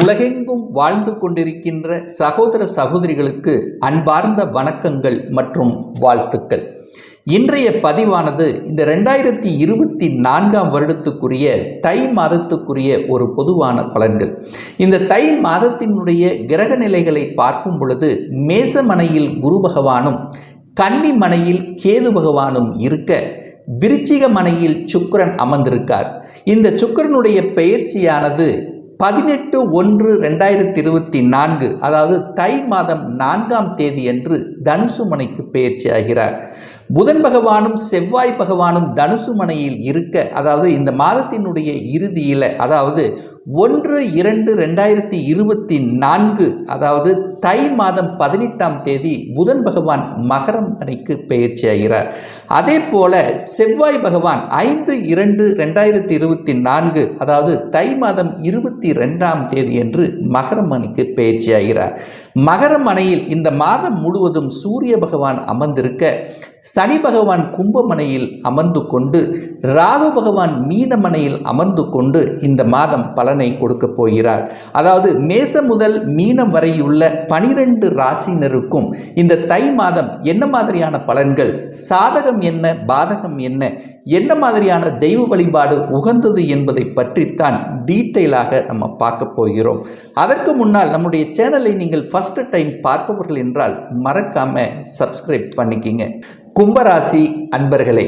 உலகெங்கும் வாழ்ந்து கொண்டிருக்கின்ற சகோதர சகோதரிகளுக்கு அன்பார்ந்த வணக்கங்கள் மற்றும் வாழ்த்துக்கள். இன்றைய பதிவானது இந்த ரெண்டாயிரத்தி இருபத்தி நான்காம் வருடத்துக்குரிய தை மாதத்துக்குரிய ஒரு பொதுவான பலன்கள். இந்த தை மாதத்தினுடைய கிரக நிலைகளை பார்க்கும் பொழுது மேசமனையில் குரு பகவானும் கன்னிமனையில் கேது பகவானும் இருக்க விருச்சிக மனையில் சுக்கிரன் அமர்ந்திருக்கார். இந்த சுக்கிரனுடைய பெயர்ச்சியானது பதினெட்டு ஒன்று ரெண்டாயிரத்தி இருபத்தி நான்கு அதாவது தை மாதம் நான்காம் தேதி என்று தனுசு மனைக்கு பெயர்ச்சி ஆகிறார். புதன் பகவானும் செவ்வாய் பகவானும் தனுசு மனையில் இருக்க அதாவது இந்த மாதத்தினுடைய இறுதியில் அதாவது ஒன்று இரண்டு ரெண்டாயிரத்தி இருபத்தி நான்கு அதாவது தை மாதம் பதினெட்டாம் தேதி புதன் பகவான் மகரம் அணிக்கு பெயர்ச்சி ஆகிறார். அதே போல செவ்வாய் பகவான் ஐந்து இரண்டு ரெண்டாயிரத்தி இருபத்தி நான்கு அதாவது தை மாதம் இருபத்தி ரெண்டாம் தேதி என்று மகரம் அணிக்கு பெயர்ச்சி ஆகிறார். மகரம் அணையில் இந்த மாதம் முழுவதும் சூரிய பகவான் அமர்ந்திருக்க சனி பகவான் கும்பமனையில் அமர்ந்து கொண்டு ராகு பகவான் மீனமனையில் அமர்ந்து கொண்டு இந்த மாதம் பலனை கொடுக்க போகிறார். அதாவது மேசம் முதல் மீனம் வரையுள்ள பனிரெண்டு ராசினருக்கும் இந்த தை மாதம் என்ன மாதிரியான பலன்கள் சாதகம் என்ன பாதகம் என்ன என்ன மாதிரியான தெய்வ வழிபாடு உகந்தது என்பதை பற்றித்தான் டீட்டெயிலாக நம்ம பார்க்க போகிறோம். அதற்கு முன்னால் நம்முடைய சேனலை நீங்கள் ஃபஸ்ட்டு டைம் பார்ப்பவர்கள் என்றால் மறக்காமல் சப்ஸ்கிரைப் பண்ணிக்கிங்க. கும்பராசி அன்பர்களே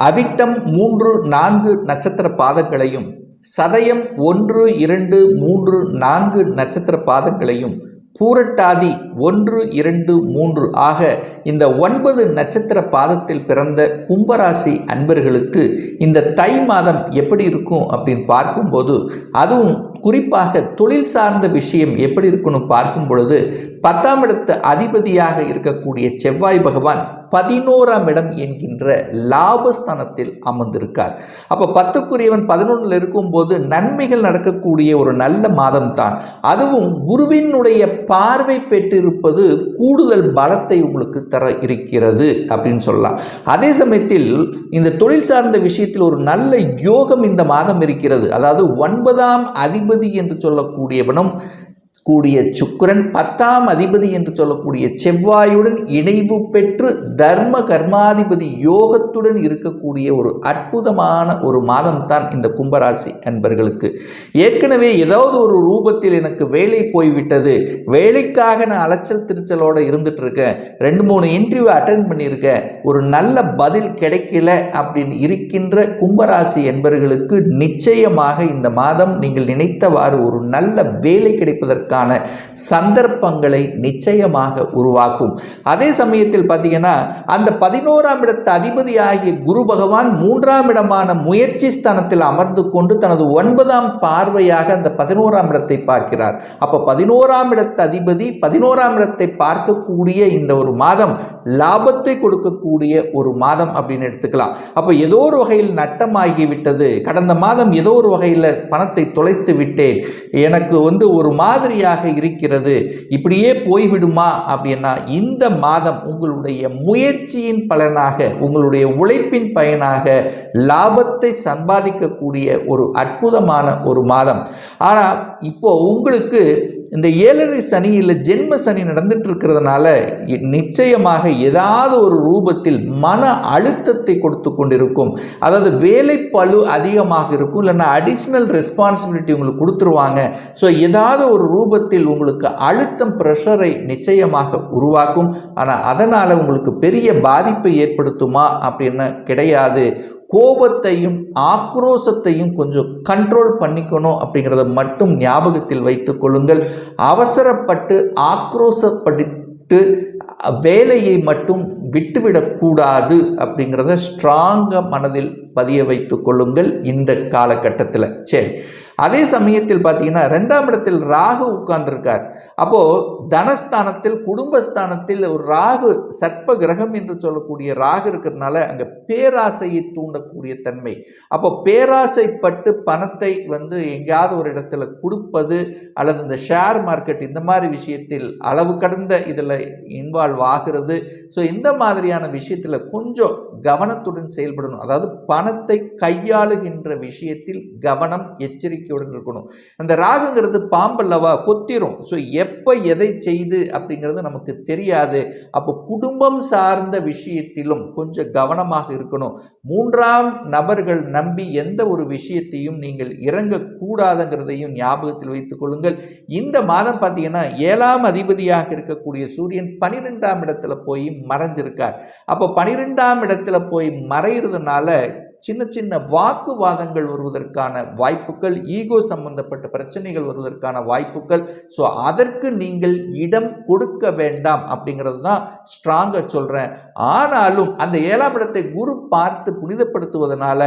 அவிட்டம் மூன்று நான்கு நட்சத்திர பாதங்களையும் சதயம் ஒன்று இரண்டு மூன்று நான்கு நட்சத்திர பாதங்களையும் பூரட்டாதி ஒன்று இரண்டு மூன்று ஆக இந்த ஒன்பது நட்சத்திர பாதத்தில் பிறந்த கும்பராசி அன்பர்களுக்கு இந்த தை மாதம் எப்படி இருக்கும் அப்படின்னு பார்க்கும்போது அதுவும் குறிப்பாக தொழில் சார்ந்த விஷயம் எப்படி இருக்குன்னு பார்க்கும் பொழுது பத்தாம் இடத்து அதிபதியாக இருக்கக்கூடிய செவ்வாய் பகவான் பதினோராம் இடம் என்கின்ற லாபஸ்தானத்தில் அமர்ந்திருக்கார். அப்போ பத்துக்குரியவன் பதினொன்றில் இருக்கும்போது நன்மைகள் நடக்கக்கூடிய ஒரு நல்ல மாதம் தான் அதுவும் குருவினுடைய பார்வை பெற்றிருப்பது கூடுதல் பலத்தை உங்களுக்கு தர இருக்கிறது அப்படின்னு சொல்லலாம். அதே சமயத்தில் இந்த தொழில் சார்ந்த விஷயத்தில் ஒரு நல்ல யோகம் இந்த மாதம் இருக்கிறது. அதாவது ஒன்பதாம் அதிபதி என்று சொல்லக்கூடியவனும் கூடிய சுக்கிரன் பத்தாம் அதிபதி என்று சொல்லக்கூடிய செவ்வாயுடன் இணைவு பெற்று தர்ம கர்மாதிபதி யோகத்துடன் இருக்கக்கூடிய ஒரு அற்புதமான ஒரு மாதம் தான் இந்த கும்பராசி அன்பர்களுக்கு. ஏற்கனவே ஏதாவது ஒரு ரூபத்தில் எனக்கு வேலை போய்விட்டது. வேலைக்காக நான் அலைச்சல் திருச்சலோடு இருந்துட்டு இருக்கேன் ரெண்டு மூணு இன்டர்வியூ அட்டன் பண்ணியிருக்கேன். ஒரு நல்ல பதில் கிடைக்கல அப்படின்னு இருக்கின்ற கும்பராசி என்பர்களுக்கு நிச்சயமாக இந்த மாதம் நீங்கள் நினைத்தவாறு ஒரு நல்ல வேலை கிடைப்பதற்கான அதற்கான சந்தர்ப்பங்களை நிச்சயமாக உருவாக்கும். அதே சமயத்தில் பார்த்தீங்கன்னா அந்த பதினோராம் இடத்து அதிபதி ஆகிய குரு பகவான் மூன்றாம் இடமான முயற்சி ஸ்தானத்தில் அமர்ந்து கொண்டு தனது ஒன்பதாம் பார்வையாக அந்த பதினோராம் இடத்தை பார்க்கிறார். அப்போ பதினோராம் இடத்து அதிபதி பதினோராம் இடத்தை பார்க்கக்கூடிய இந்த ஒரு மாதம் லாபத்தை கொடுக்கக்கூடிய ஒரு மாதம் அப்படின்னு எடுத்துக்கலாம். அப்போ ஏதோ ஒரு வகையில் நட்டமாகிவிட்டது. கடந்த மாதம் ஏதோ ஒரு வகையில் பணத்தை தொலைத்து விட்டேன். எனக்கு வந்து ஒரு மாதிரி காலியாக இருக்கிறது. இப்படியே போய்விடுமா? அப்படின்னா இந்த மாதம் உங்களுடைய முயற்சியின் பலனாக உங்களுடைய உழைப்பின் பயனாக லாபத்தை சம்பாதிக்கக்கூடிய ஒரு அற்புதமான ஒரு மாதம். ஆனால் இப்போ உங்களுக்கு இந்த ஏழரை சனி இல்லை ஜென்ம சனி நடந்துட்டு இருக்கிறதுனால நிச்சயமாக ஏதாவது ஒரு ரூபத்தில் மன அழுத்தத்தை கொடுத்து கொண்டிருக்கும். அதாவது வேலை பழு அதிகமாக இருக்கும் இல்லைன்னா அடிஷ்னல் ரெஸ்பான்சிபிலிட்டி உங்களுக்கு கொடுத்துருவாங்க. ஸோ ஏதாவது ஒரு ரூபத்தில் உங்களுக்கு அழுத்தம் ப்ரெஷரை நிச்சயமாக உருவாக்கும். ஆனால் அதனால் உங்களுக்கு பெரிய பாதிப்பை ஏற்படுத்துமா அப்படின்னு கிடையாது. கோபத்தையும் ஆக்ரோசத்தையும் கொஞ்சம் கண்ட்ரோல் பண்ணிக்கணும் அப்படிங்கிறத மட்டும் ஞாபகத்தில் வைத்து கொள்ளுங்கள். அவசரப்பட்டு ஆக்ரோசப்பட்டு வேலையை மட்டும் விட்டுவிடக்கூடாது அப்படிங்கிறத ஸ்ட்ராங்காக மனதில் பதிய வைத்து கொள்ளுங்கள் இந்த காலகட்டத்தில். சரி. அதே சமயத்தில் பார்த்தீங்கன்னா ரெண்டாம் இடத்தில் ராகு உட்கார்ந்துருக்கார். அப்போது தனஸ்தானத்தில் குடும்பஸ்தானத்தில் ஒரு ராகு சர்ப்ப கிரகம் என்று சொல்லக்கூடிய ராகு இருக்கிறதுனால அங்கே பேராசையை தூண்டக்கூடிய தன்மை. அப்போ பேராசைப்பட்டு பணத்தை வந்து எங்கேயாவது ஒரு இடத்துல கொடுப்பது அல்லது இந்த ஷேர் மார்க்கெட் இந்த மாதிரி விஷயத்தில் அளவு கடந்த இதில் இன்வால்வ் ஆகிறது. ஸோ இந்த மாதிரியான விஷயத்தில் கொஞ்சம் கவனத்துடன் செயல்படணும். அதாவது பணத்தை கையாளுகின்ற விஷயத்தில் கவனம் எச்சரிக்கை எச்சரிக்கையுடன் இருக்கணும். அந்த ராகுங்கிறது பாம்பல்லவா கொத்திரும். ஸோ எப்போ எதை செய்து அப்படிங்கிறது நமக்கு தெரியாது. அப்போ குடும்பம் சார்ந்த விஷயத்திலும் கொஞ்சம் கவனமாக இருக்கணும். மூன்றாம் நபர்கள் நம்பி எந்த ஒரு விஷயத்தையும் நீங்கள் இறங்கக்கூடாதுங்கிறதையும் ஞாபகத்தில் வைத்துக் கொள்ளுங்கள். இந்த மாதம் பார்த்தீங்கன்னா ஏழாம் அதிபதியாக இருக்கக்கூடிய சூரியன் பனிரெண்டாம் இடத்துல போய் மறைஞ்சிருக்கார். அப்போ பனிரெண்டாம் இடத்துல போய் மறைகிறதுனால சின்ன சின்ன வாக்குவாதங்கள் வருவதற்கான வாய்ப்புகள் ஈகோ சம்பந்தப்பட்ட பிரச்சனைகள் வருவதற்கான வாய்ப்புகள். ஸோ அதற்கு நீங்கள் இடம் கொடுக்க வேண்டாம் அப்படிங்கிறது தான் ஸ்ட்ராங்காக சொல்கிறேன் ஆனாலும் அந்த ஏழாம் இடத்தை குரு பார்த்து புனிதப்படுத்துவதனால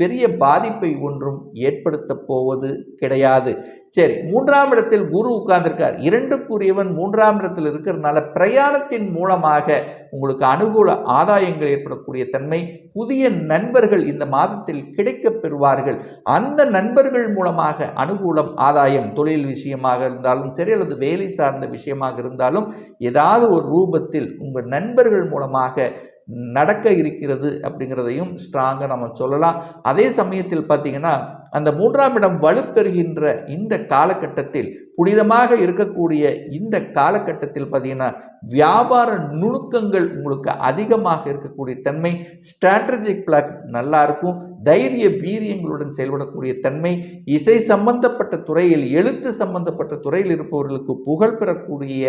பெரிய பாதிப்பை ஒன்றும் ஏற்படுத்த போவது கிடையாது. சரி மூன்றாம் இடத்தில் குரு உட்கார்ந்திருக்கார். இரண்டுக்குரியவன் மூன்றாம் இடத்தில் இருக்கிறதுனால பிரயாணத்தின் மூலமாக உங்களுக்கு அனுகூல ஆதாயங்கள் ஏற்படக்கூடிய தன்மை புதிய நண்பர்கள் இந்த மாதத்தில் கிடைக்கப் பெறுவார்கள். அந்த நண்பர்கள் மூலமாக அனுகூலம் ஆதாயம் தொழில் விஷயமாக இருந்தாலும் சரி அல்லது வேலை சார்ந்த விஷயமாக இருந்தாலும் ஏதாவது ஒரு ரூபத்தில் உங்கள் நண்பர்கள் மூலமாக நடக்க இருக்கிறது அப்படிங்கிறதையும் ஸ்ட்ராங்காக நம்ம சொல்லலாம். அதே சமயத்தில் பார்த்தீங்கன்னா அந்த மூன்றாம் இடம் வலுப்பெறுகின்ற இந்த காலகட்டத்தில் புனிதமாக இருக்கக்கூடிய இந்த காலகட்டத்தில் பார்த்தீங்கன்னா வியாபார நுணுக்கங்கள் உங்களுக்கு அதிகமாக இருக்கக்கூடிய தன்மை ஸ்ட்ராட்டஜிக் பிளாக் நல்லா இருக்கும் தைரிய வீரியங்களுடன் செயல்படக்கூடிய தன்மை இசை சம்பந்தப்பட்ட துறையில் எழுத்து சம்பந்தப்பட்ட துறையில் இருப்பவர்களுக்கு புகழ் பெறக்கூடிய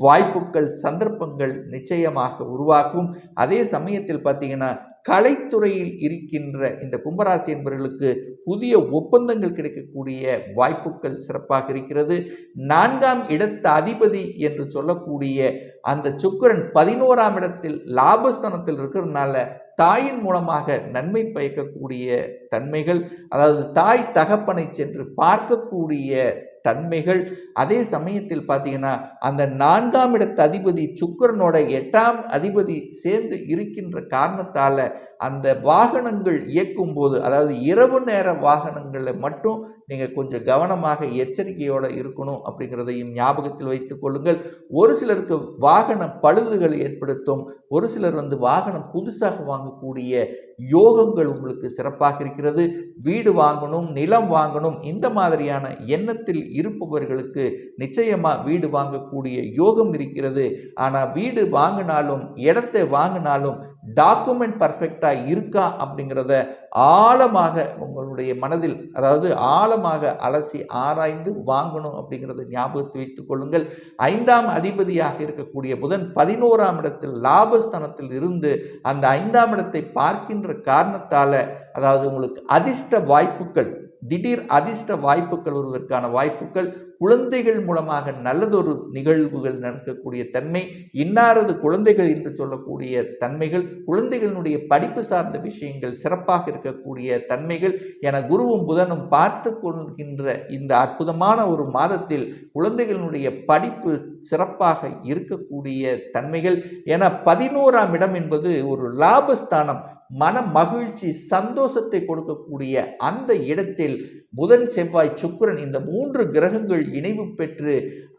வாய்ப்புகள் சந்தர்ப்பங்கள் நிச்சயமாக உருவாக்கும் அதே சமயத்தில் பார்த்தீங்கன்னா கலைத்துறையில் இருக்கின்ற இந்த கும்பராசி என்பவர்களுக்கு புதிய ஒப்பந்தங்கள் கிடைக்கக்கூடிய வாய்ப்புகள் சிறப்பாக இருக்கிறது. நான்காம் இடத்த அதிபதி என்று சொல்லக்கூடிய அந்த சுக்கிரன் பதினோராம் இடத்தில் லாபஸ்தானத்தில் இருக்கிறதுனால தாயின் மூலமாக நன்மை பயக்கக்கூடிய தன்மைகள் அதாவது தாய் தகப்பனை சென்று பார்க்கக்கூடிய தன்மைகள். அதே சமயத்தில் பார்த்தீங்கன்னா அந்த நான்காம் இடத்து அதிபதி சுக்கரனோட எட்டாம் அதிபதி சேர்ந்து இருக்கின்ற காரணத்தால் அந்த வாகனங்கள் இயக்கும் போது அதாவது இரவு நேர வாகனங்களில் மட்டும் நீங்கள் கொஞ்சம் கவனமாக எச்சரிக்கையோடு இருக்கணும் அப்படிங்கிறதையும் ஞாபகத்தில் வைத்துக் கொள்ளுங்கள். ஒரு சிலருக்கு வாகன பழுதுகள் ஏற்படுத்தும் ஒரு சிலர் வந்து வாகனம் புதுசாக வாங்கக்கூடிய யோகங்கள் உங்களுக்கு சிறப்பாக இருக்கிறது. வீடு வாங்கணும் நிலம் வாங்கணும் இந்த மாதிரியான எண்ணத்தில் இருப்பவர்களுக்கு நிச்சயமாக வீடு வாங்கக்கூடிய யோகம் இருக்கிறது. ஆனால் வீடு வாங்கினாலும் இடத்தை வாங்கினாலும் டாக்குமெண்ட் பர்ஃபெக்டாக இருக்கா அப்படிங்கிறத ஆழமாக உங்களுடைய மனதில் அதாவது ஆழமாக அலசி ஆராய்ந்து வாங்கணும் அப்படிங்கிறத ஞாபகத்தை வைத்துக் கொள்ளுங்கள். ஐந்தாம் அதிபதியாக இருக்கக்கூடிய புதன் பதினோராம் இடத்தில் லாபஸ்தானத்தில் இருந்து அந்த ஐந்தாம் இடத்தை பார்க்கின்ற காரணத்தால் அதாவது உங்களுக்கு அதிர்ஷ்ட வாய்ப்புகள் திடீர் அதிர்ஷ்ட வாய்ப்புகள் வருவதற்கான வாய்ப்புகள் குழந்தைகள் மூலமாக நல்லதொரு நிகழ்வுகள் நடக்கக்கூடிய தன்மை இன்னாரது குழந்தைகள் என்று சொல்லக்கூடிய தன்மைகள் குழந்தைகளினுடைய படிப்பு சார்ந்த விஷயங்கள் சிறப்பாக இருக்கக்கூடிய தன்மைகள் என குருவும் புதனும் பார்த்து கொள்கின்ற இந்த அற்புதமான ஒரு மாதத்தில் குழந்தைகளினுடைய படிப்பு சிறப்பாக இருக்கக்கூடிய தன்மைகள். என பதினோராம் இடம் என்பது ஒரு லாபஸ்தானம். மன மகிழ்ச்சி சந்தோஷத்தை கொடுக்கக்கூடிய அந்த இடத்தில் புதன் செவ்வாய் சுக்கிரன் இந்த மூன்று கிரகங்கள் இணைவு பெற்று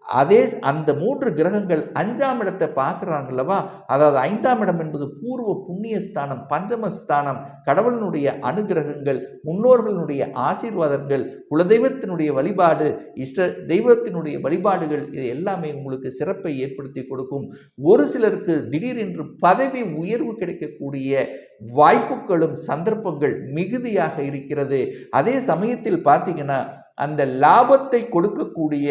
அதே அந்த மூன்று கிரகங்கள் அஞ்சாம் இடத்தை பார்க்குறாங்கல்லவா அதாவது ஐந்தாம் இடம் என்பது பூர்வ புண்ணிய ஸ்தானம் பஞ்சமஸ்தானம் கடவுளினுடைய அனுகிரகங்கள் முன்னோர்களுடைய ஆசீர்வாதங்கள் குலதெய்வத்தினுடைய வழிபாடு இஷ்ட தெய்வத்தினுடைய வழிபாடுகள் இது எல்லாமே உங்களுக்கு சிறப்பை ஏற்படுத்தி கொடுக்கும். ஒரு சிலருக்கு திடீரென்று பதவி உயர்வு கிடைக்கக்கூடிய வாய்ப்புகளும் சந்தர்ப்பங்கள் மிகுதியாக இருக்கிறது. அதே சமயத்தில் பார்த்தீங்கன்னா அந்த லாபத்தை கொடுக்கக்கூடிய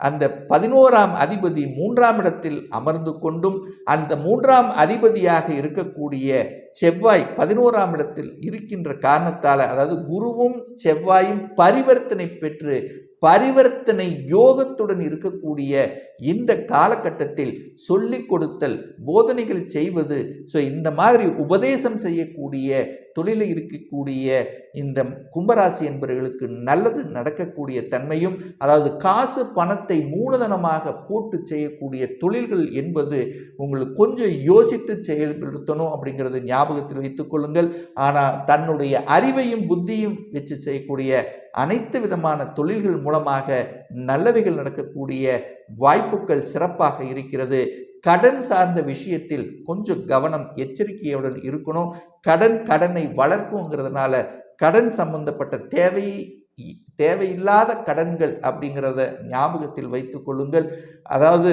அந்த பதினோராம் அதிபதி மூன்றாம் இடத்தில் அமர்ந்து கொண்டும் அந்த மூன்றாம் அதிபதியாக இருக்கக்கூடிய செவ்வாய் பதினோராம் இடத்தில் இருக்கின்ற காரணத்தால் அதாவது குருவும் செவ்வாயும் பரிவர்த்தனை பெற்று பரிவர்த்தனை யோகத்துடன் இருக்கக்கூடிய இந்த காலகட்டத்தில் சொல்லிக் கொடுத்தல் போதனைகள் செய்வது ஸோ இந்த மாதிரி உபதேசம் செய்யக்கூடிய தொழிலில் இருக்கக்கூடிய இந்த கும்பராசி என்பவர்களுக்கு நல்லது நடக்கக்கூடிய தன்மையும் அதாவது காசு பணத்தை மூலதனமாக போட்டு செய்யக்கூடிய தொழில்கள் என்பது உங்களுக்கு கொஞ்சம் யோசித்து செயல்படுத்தணும் அப்படிங்கிறது ஞாபகத்தில் வைத்துக் கொள்ளுங்கள். ஆனால் தன்னுடைய அறிவையும் புத்தியும் வச்சு செய்யக்கூடிய அனைத்து விதமான தொழில்கள் மூலமாக நல்லவைகள் நடக்கக்கூடிய வாய்ப்புகள் சிறப்பாக இருக்கிறது. கடன் சார்ந்த விஷயத்தில் கொஞ்சம் கவனம் எச்சரிக்கையுடன் இருக்கணும். கடன் கடனை வளர்க்குங்கிறதுனால கடன் சம்பந்தப்பட்ட தேவை இ- தேவையில்லாத கடன்கள் அப்படிங்கிறத ஞாபகத்தில் வைத்து கொள்ளுங்கள். அதாவது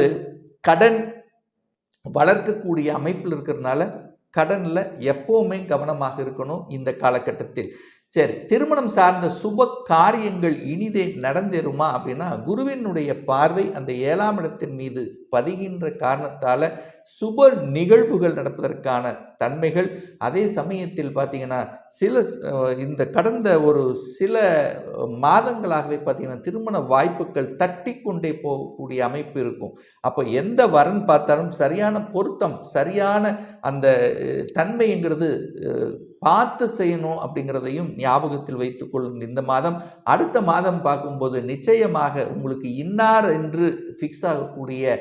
கடன் வளர்க்கக்கூடிய அமைப்பில் இருக்கிறதுனால கடனில் எப்போவுமே கவனமாக இருக்கணும் இந்த காலகட்டத்தில். சரி திருமணம் சார்ந்த சுப காரியங்கள் இனிதே நடந்தேறுமா அப்படின்னா குருவினுடைய பார்வை அந்த ஏழாம் இடத்தின் மீது பதிகின்ற காரணத்தால் சுப நிகழ்வுகள் நடப்பதற்கான தன்மைகள். அதே சமயத்தில் பார்த்தீங்கன்னா சில இந்த கடந்த ஒரு சில மாதங்களாகவே பார்த்திங்கன்னா திருமண வாய்ப்புகள் தட்டி கொண்டே போகக்கூடிய அமைப்பு இருக்கும். அப்போ எந்த வரன் பார்த்தாலும் சரியான பொருத்தம் சரியான அந்த தன்மைங்கிறது பார்த்து செய்யணும் அப்படிங்கிறதையும் ஞாபகத்தில் வைத்துக் கொள்ளுங்கள். இந்த மாதம் அடுத்த மாதம் பார்க்கும்போது நிச்சயமாக உங்களுக்கு இன்னார் என்று ஃபிக்ஸ் ஆகக்கூடிய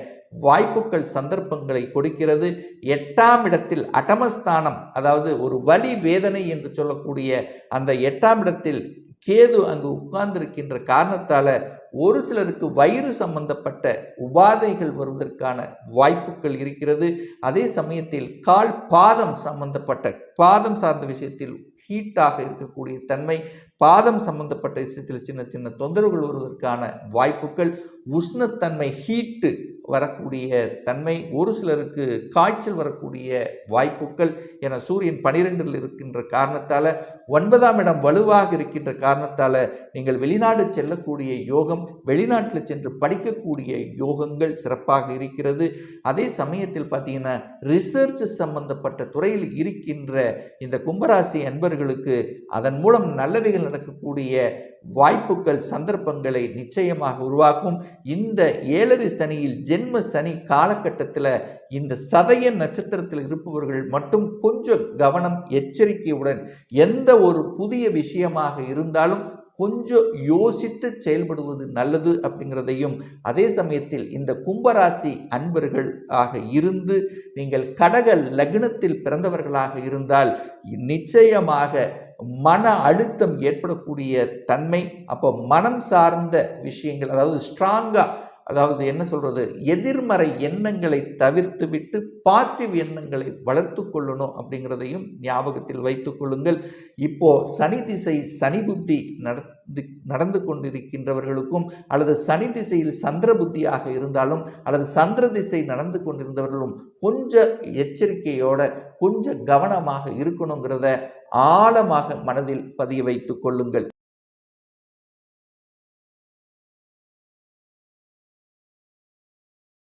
வாய்ப்புகள் சந்தர்ப்பங்களை கொடுக்கிறது. எட்டாம் இடத்தில் அட்டமஸ்தானம் அதாவது ஒரு வலி வேதனை என்று சொல்லக்கூடிய அந்த எட்டாம் இடத்தில் கேது அங்கு உட்கார்ந்திருக்கின்ற காரணத்தால் ஒரு சிலருக்கு வயிறு சம்பந்தப்பட்ட உபாதைகள் வருவதற்கான வாய்ப்புகள் இருக்கிறது. அதே சமயத்தில் கால் பாதம் சம்பந்தப்பட்ட பாதம் சார்ந்த விஷயத்தில் ஹீட்டாக இருக்கக்கூடிய தன்மை பாதம் சம்பந்தப்பட்ட விஷயத்தில் சின்ன சின்ன தொந்தரவுகள் வருவதற்கான வாய்ப்புகள் உஷ்ணத்தன்மை ஹீட்டு வரக்கூடிய தன்மை ஒரு சிலருக்கு காய்ச்சல் வரக்கூடிய வாய்ப்புகள் என சூரியன் பனிரெண்டில் இருக்கின்ற காரணத்தால் ஒன்பதாம் இடம் வலுவாக இருக்கின்ற காரணத்தால் நீங்கள் வெளிநாடு செல்லக்கூடிய யோகம் வெளிநாட்டில் சென்று படிக்கக்கூடிய யோகங்கள் சிறப்பாக இருக்கிறது. அதே சமயத்தில் பார்த்தீங்கன்னா ரிசர்ச் சம்பந்தப்பட்ட துறையில் இருக்கின்ற இந்த கும்பராசி அன்பர்களுக்கு அதன் மூலம் நல்லவைகள் நடக்கக்கூடிய வாய்ப்புகள் சந்தர்ப்பங்களை நிச்சயமாக உருவாக்கும். இந்த ஏழரை சனியில் ஜென்ம சனி காலகட்டத்தில் இந்த சதய நட்சத்திரத்தில் இருப்பவர்கள் மட்டும் கொஞ்சம் கவனம் எச்சரிக்கையுடன் எந்த ஒரு புதிய விஷயமாக இருந்தாலும் கொஞ்சம் யோசித்து செயல்படுவது நல்லது அப்படிங்கிறதையும் அதே சமயத்தில் இந்த கும்பராசி அன்பர்கள் ஆக இருந்து நீங்கள் கடக லக்னத்தில் பிறந்தவர்களாக இருந்தால் நிச்சயமாக மன அழுத்தம் ஏற்படக்கூடிய தன்மை அப்போ மனம் சார்ந்த விஷயங்கள் அதாவது ஸ்ட்ராங்காக அதாவது என்ன சொல்கிறது எதிர்மறை எண்ணங்களை தவிர்த்து விட்டு பாசிட்டிவ் எண்ணங்களை வளர்த்து கொள்ளணும் அப்படிங்கிறதையும் ஞாபகத்தில் வைத்து கொள்ளுங்கள். இப்போது சனி திசை சனி புத்தி நடந்து நடந்து கொண்டிருக்கின்றவர்களுக்கும் அல்லது சனி திசையில் சந்திர புத்தியாக இருந்தாலும் அல்லது சந்திர திசை நடந்து கொண்டிருந்தவர்களும் கொஞ்சம் எச்சரிக்கையோட கொஞ்சம் கவனமாக இருக்கணுங்கிறத ஆழமாக மனதில் பதிய வைத்து கொள்ளுங்கள்.